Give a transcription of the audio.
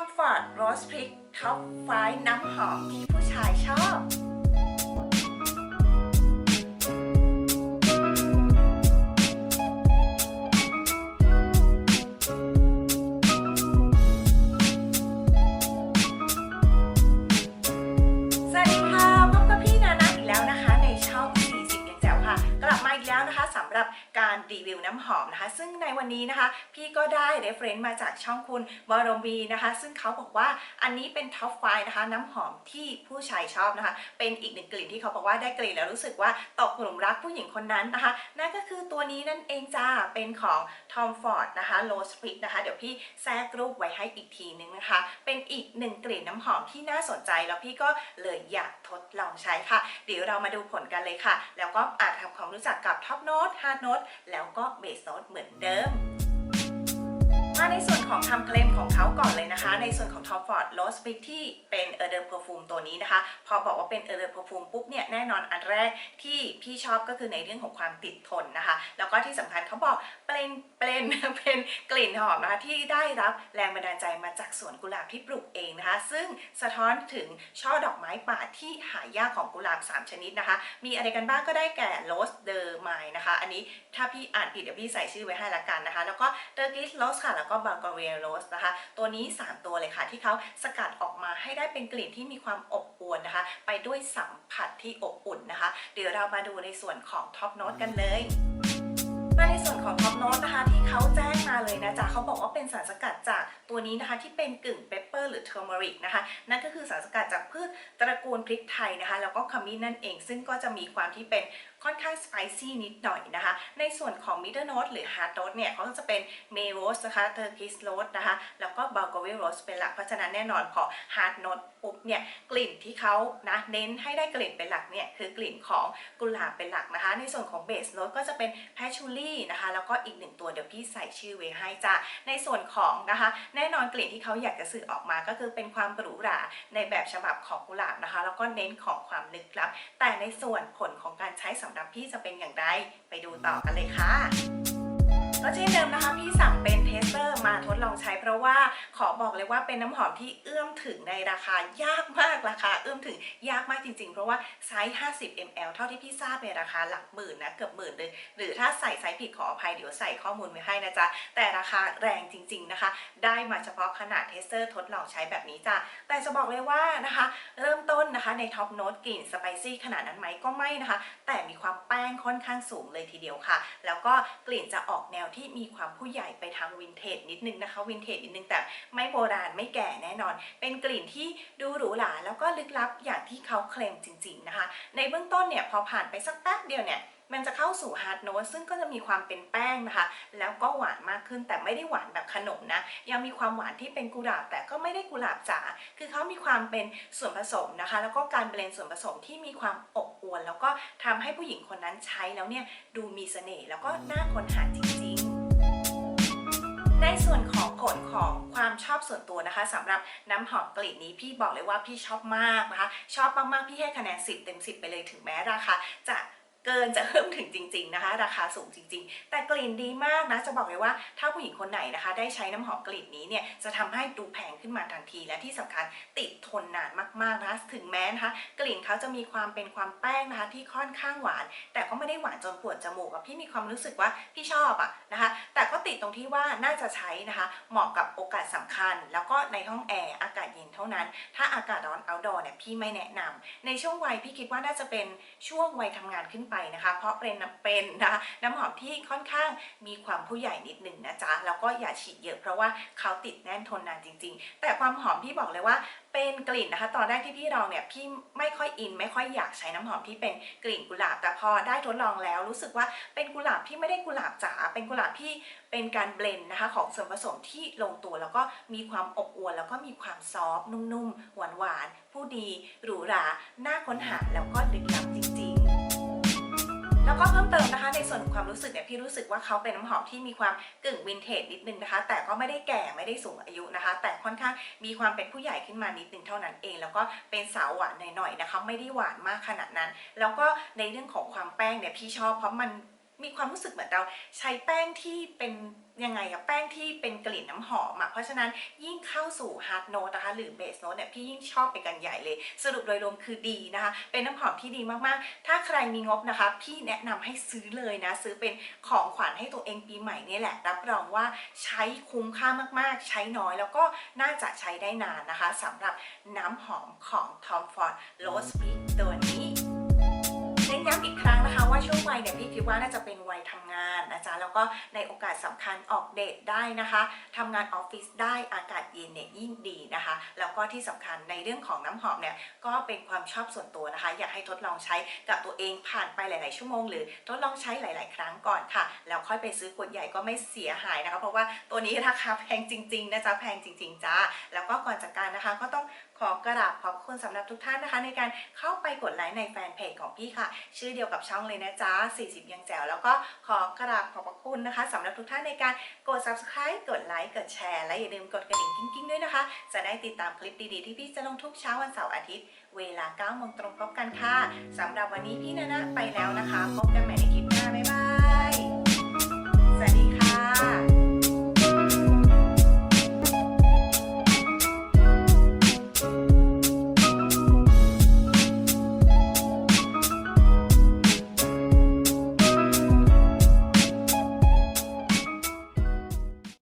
อมฟอร์ดโรสพริกท็อปไฟน้ำหอมที่ผู้ชายชอบำหรับการรีวิวน้ำหอมนะคะ ซึ่งในวันนี้นะคะ พี่ก็ได้ reference มาจากช่องคุณบรมีนะคะ ซึ่งเขาบอกว่าอันนี้เป็นท็อปไฟนะคะ น้ำหอมที่ผู้ชายชอบนะคะ เป็นอีกหนึ่งกลิ่นที่เขาบอกว่าได้กลิ่นแล้วรู้สึกว่าตกหลุมรักผู้หญิงคนนั้นนะคะนั่นก็คือตัวนี้นั่นเองจ้าเป็นของ Tom Ford นะคะ Rose Prick นะคะ เดี๋ยวพี่แทรกรูปไว้ให้อีกทีนึงนะคะ เป็นอีกหนึ่งกลิ่นน้ำหอมที่น่าสนใจแล้วพี่ก็เลยอยากทดลองใช้ค่ะ เดี๋ยวเรามาดูผลกันเลยค่ะ แล้วก็อาจทำความรู้จักกับท็อปโน้ตทาโน้ตแล้วก็เบสโน้ตเหมือนเดิม มาในส่วนของคำเคลมของเขาก่อนเลยนะคะ ในส่วนของ Tom Ford Rose Prick ที่เป็น e r d e r Perfume ตัวนี้นะคะ พอบอกว่าเป็น e r d e r Perfume ปุ๊บเนี่ยแน่นอนอันแรกที่พี่ชอบก็คือในเรื่องของความติดทนนะคะ แล้วก็ที่สำคัญเขาบอกเป็นเป็นเป็นกลิ่นหอมนะคะที่ได้รับแรงบันดาลใจมาจากสวนกุหลาบที่ปลูกเองนะคะ ซึ่งสะท้อนถึงช่อดอกไม้ป่าที่หายากของกุหลาบ 3 ชนิดนะคะ มีอะไรกันบ้างก็ได้แก่ Rose de Mai นะคะ อันนี้ถ้าพี่อ่านผิดเดี๋ยวพี่ใส่ชื่อไว้ให้ละกันนะคะ แล้วก็ Turkish Rose ค่ะแล้วก็ Bulgarian Rose นะคะ ตัวนี้ 3 ตัวเลยค่ะ ที่เขาสกัดออกมาให้ได้เป็นกลิ่นที่มีความอบอวลนะคะ ไปด้วยสัมผัสที่อบอุ่นนะคะ เดี๋ยวเรามาดูในส่วนของ Top Note กันเลยมาในส่วนของท็อปโน้ตนะคะที่เขาแจ้งมาเลยนะจ๊ะเขาบอกว่าเป็นสารสกัดจากตัวนี้นะคะที่เป็นกึ่งเปปเปอร์หรือเทอร์มริกนะคะนั่นก็คือสารสกัดจากพืชตระกูลพริกไทยนะคะ แล้วก็ขมิ้นนั่นเอง ซึ่งก็จะมีความที่เป็นค่อนข้างสไปซี่นิดหน่อยนะคะ ในส่วนของมิดเดิลโน e หรือฮาร์ดโน e เนี่ยเขาก็จะเป็นเมโรสนะคะเทอร์กิสโรสนะคะ แล้วก็บัลกอวิโรสเป็นหลัก เพราะฉะนั้นแน่นอนพอฮาร์ดโน e ปุ๊บเนี่ยกลิ่นที่เขานะเน้นให้ได้กลิ่นเป็นหลักเนี่ยคือกลิ่นของกุหลาบเป็นหลักนะคะ ในส่วนของเบสโน e ก็จะเป็นแพชชูรี่นะคะ แล้วก็อีกหนึ่งตัวเดี๋ยวพี่ใส่ชื่อไว้ให้จ้ะในส่วนของนะคะ แน่นอนกลิ่นที่เขาอยากจะสื่อออกมาก็คือเป็นความหรูหราในแบบฉบับของกุหลาบนะคะ แล้วก็เน้นของความลึกลับ แต่ในส่วนผลของการใช้สำหรับพี่จะเป็นอย่างไร ไปดูต่อกันเลยค่ะก็เช่นเดิมนะคะพี่สั่ง มาทดลองใช้ เพราะว่าขอบอกเลยว่าเป็นน้ำหอมที่เอื้อมถึงในราคายากมากราคาเอื้อมถึงยากมากจริง ๆ เพราะว่าไซส์ 50 ml เท่าที่พี่ทราบในราคาหลักหมื่นนะเกือบหมื่นเลยหรือถ้าใส่ไซส์ผิดขออภัยเดี๋ยวใส่ข้อมูลไว้ให้นะจ๊ะแต่ราคาแรงจริง ๆนะคะ ได้มาเฉพาะขนาดเทสเตอร์ทดลองใช้แบบนี้จ้ะแต่จะบอกเลยว่านะคะ เริ่มต้นนะคะในท็อปโน้ตกลิ่นสไปซี่ขนาดนั้นไหมก็ไม่นะคะ แต่มีความแป้งค่อนข้างสูงเลยทีเดียวค่ะ แล้วก็กลิ่นจะออกแนวที่มีความผู้ใหญ่ไปทางวินเทจนิดนึงนะคะวินเทจนิดนึงแต่ไม่โบราณไม่แก่แน่นอน เป็นกลิ่นที่ดูหรูหราแล้วก็ลึกลับอย่างที่เขาเคลมจริง ๆนะคะ ในเบื้องต้นเนี่ยพอผ่านไปสักแป๊บเดียวเนี่ยมันจะเข้าสู่ฮาร์ดโน e ซึ่งก็จะมีความเป็นแป้งนะคะ แล้วก็หวานมากขึ้นแต่ไม่ได้หวานแบบขนมนะ ยังมีความหวานที่เป็นกุหลาบแต่ก็ไม่ได้กุหลาบจ๋าคือเขามีความเป็นส่วนผสมนะคะ แล้วก็การเบลนส่วนผสมที่มีความอบอวล แล้วก็ทำให้ผู้หญิงคนนั้นใช้แล้วเนี่ยดูมีเสน่ห์แล้วก็น่าค้นหาจริง ส่วนของผลของความชอบส่วนตัวนะคะสำหรับน้ำหอมกลิ่นนี้พี่บอกเลยว่าพี่ชอบมากนะคะ ชอบมากๆพี่ให้คะแนน 10 เต็ม 10 ไปเลยถึงแม้ราคาจะ เกินจะเพิ่มถึงจริง ๆนะคะ ราคาสูงจริง ๆ แต่กลิ่นดีมากนะจะบอกเลยว่าถ้าผู้หญิงคนไหนนะคะ ได้ใช้น้ำหอมกลิ่นนี้เนี่ยจะทำให้ดูแพงขึ้นมาทันทีและที่สำคัญติดทนนานมากๆนะคะถึงแม้นะคะกลิ่นเขาจะมีความเป็นความแป้งนะคะที่ค่อนข้างหวาน แต่ก็ไม่ได้หวานจนปวดจมูกอะพี่มีความรู้สึกว่าพี่ชอบอะนะคะ แต่ก็ติดตรงที่ว่าน่าจะใช้นะคะ เหมาะกับโอกาสสำคัญ แล้วก็ในห้องแอร์อากาศเย็นเท่านั้น ถ้าอากาศร้อน outdoor เนี่ยพี่ไม่แนะนำในช่วงวัยพี่คิดว่าน่าจะเป็นช่วงวัยทำงานขึ้นไปนะคะ เพราะเป็นเป็นนะคะน้ำหอมที่ค่อนข้างมีความผู้ใหญ่นิดหนึ่งนะจ๊ะแล้วก็อย่าฉีดเยอะเพราะว่าเขาติดแน่นทนนานจริง ๆ แต่ความหอมพี่บอกเลยว่าเป็นกลิ่นนะคะ ตอนแรกที่พี่ลองเนี่ยพี่ไม่ค่อยอิน ไม่ค่อยอยากใช้น้ำหอมที่เป็นกลิ่นกุหลาบ แต่พอได้ทดลองแล้วรู้สึกว่าเป็นกุหลาบที่ไม่ได้กุหลาบจ๋าเป็นกุหลาบที่เป็นการเบลนนะคะ ของส่วนผสมที่ลงตัว แล้วก็มีความอบอวลแล้วก็มีความซอฟนุ่มๆหวานๆผู้ดีหรูหราน่าค้นหาแล้วก็ลึกลับจริง แล้วก็เพิ่มเติมนะคะในส่วนของความรู้สึกเนี่ยพี่รู้สึกว่าเขาเป็นน้ำหอมที่มีความกึ่งวินเทจนิดนึงนะคะ แต่ก็ไม่ได้แก่ไม่ได้สูงอายุนะคะ แต่ค่อนข้างมีความเป็นผู้ใหญ่ขึ้นมานิดนึงเท่านั้นเอง แล้วก็เป็นสาวหวานหน่อยๆนะคะ ไม่ได้หวานมากขนาดนั้น แล้วก็ในเรื่องของความแป้งเนี่ยพี่ชอบเพราะมัน มีความรู้สึกเหมือนเราใช้แป้งที่เป็นยังไงอะแป้งที่เป็นกลิ่นน้ำหอมอะเพราะฉะนั้นยิ่งเข้าสู่ฮาร์ดโน e นะคะหรือเบสโน e เนี่ยพี่ยิ่งชอบไปกันใหญ่เลย สรุปโดยรวมคือดีนะคะ เป็นน้ำหอมที่ดีมากๆ ถ้าใครมีงบนะคะ พี่แนะนำให้ซื้อเลยนะ ซื้อเป็นของขวัญให้ตัวเองปีใหม่นี่แหละ รับรองว่าใช้คุ้มค่ามากๆ ใช้น้อยแล้วก็น่าจะใช้ได้นานนะคะสำหรับน้ำหอมของ Tom Ford Rose Peak ตัวนี้ ย้ำอีกครั้งนะคะว่าช่วงวัยเนี่ยพี่คิดว่าน่าจะเป็นวัยทำงานนะจ๊ะแล้วก็ในโอกาสสำคัญออกเดทได้นะคะทำงานออฟฟิศได้อากาศเย็นเนี่ยยิ่งดีนะคะ แล้วก็ที่สำคัญในเรื่องของน้ำหอมเนี่ยก็เป็นความชอบส่วนตัวนะคะ อยากให้ทดลองใช้กับตัวเองผ่านไปหลาย ๆ ชั่วโมง หรือทดลองใช้หลาย ๆ ครั้งก่อนค่ะ แล้วค่อยไปซื้อขวดใหญ่ก็ไม่เสียหายนะคะ เพราะว่าตัวนี้ราคาแพงจริง ๆ นะจ๊ะแพงจริง ๆ จ้าแล้วก็ก่อนจากการนะคะก็ต้อง ขอกราบขอบคุณสำหรับทุกท่านนะคะ ในการเข้าไปกดไลค์ในแฟนเพจของพี่ค่ะ ชื่อเดียวกับช่องเลยนะจ๊ะ 40 ยังแจ๋วแล้วก็ขอกราบขอบพระคุณนะคะสำหรับทุกท่านในการกด subscribe กดไลค์กดแชร์และอย่าลืมกดกระดิ่งกิ้งๆด้วยนะคะ จะได้ติดตามคลิปดีๆที่พี่จะลงทุกเช้าวันเสาร์อาทิตย์ เวลา9โมงตรงพบกันค่ะสำหรับวันนี้พี่นานะไปแล้วนะคะ พบกันใหม่ในคลิปหน้าบ๊ายบาย